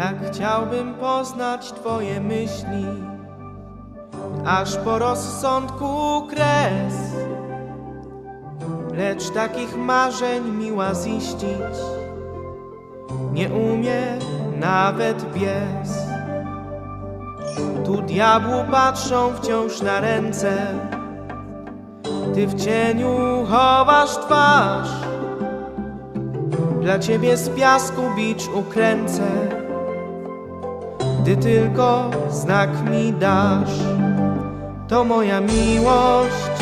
Jak chciałbym poznać Twoje myśli, aż po rozsądku kres. Lecz takich marzeń miła ziścić nie umie nawet bies. Tu diabłu patrzą wciąż na ręce, ty w cieniu chowasz twarz. Dla ciebie z piasku bicz ukręcę, gdy tylko znak mi dasz. To moja miłość,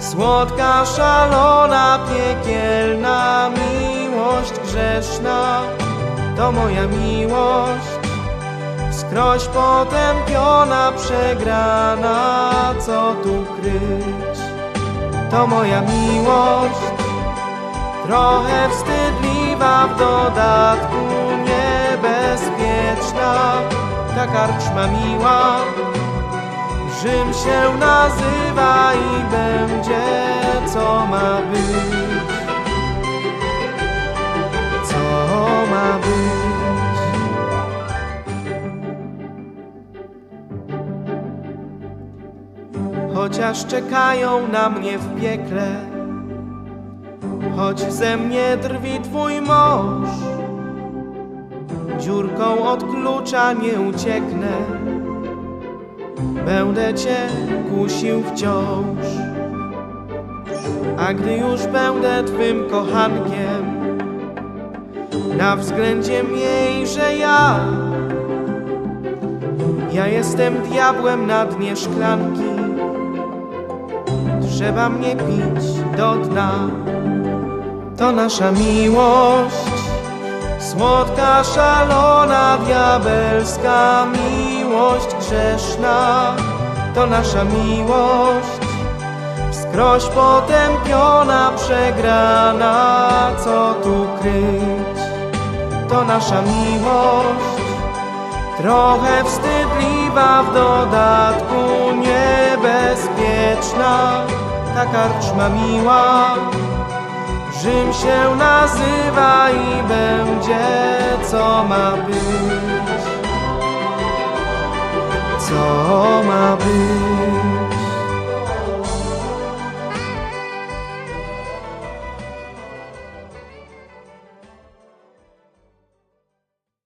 słodka, szalona, piekielna miłość grzeszna. To moja miłość, wskroś potępiona, przegrana, co tu kryć? To moja miłość, trochę wstydliwa, w dodatku niebezpieczna, ta karczma miła. Rzym się nazywa i będzie, co ma być. Co ma być. Chociaż czekają na mnie w piekle, choć ze mnie drwi twój mąż, dziurką od klucza nie ucieknę będę Cię kusił wciąż. A gdy już będę Twym kochankiem, na względzie miej, że ja, ja jestem diabłem na dnie szklanki. Trzeba mnie pić do dna, to nasza miłość. Słodka, szalona, diabelska miłość grzeszna to nasza miłość. Wskroś potępiona, przegrana, co tu kryć? To nasza miłość, trochę wstydliwa, w dodatku niebezpieczna, ta karczma miła. Rzym się nazywa i będzie, co ma być. Co ma być?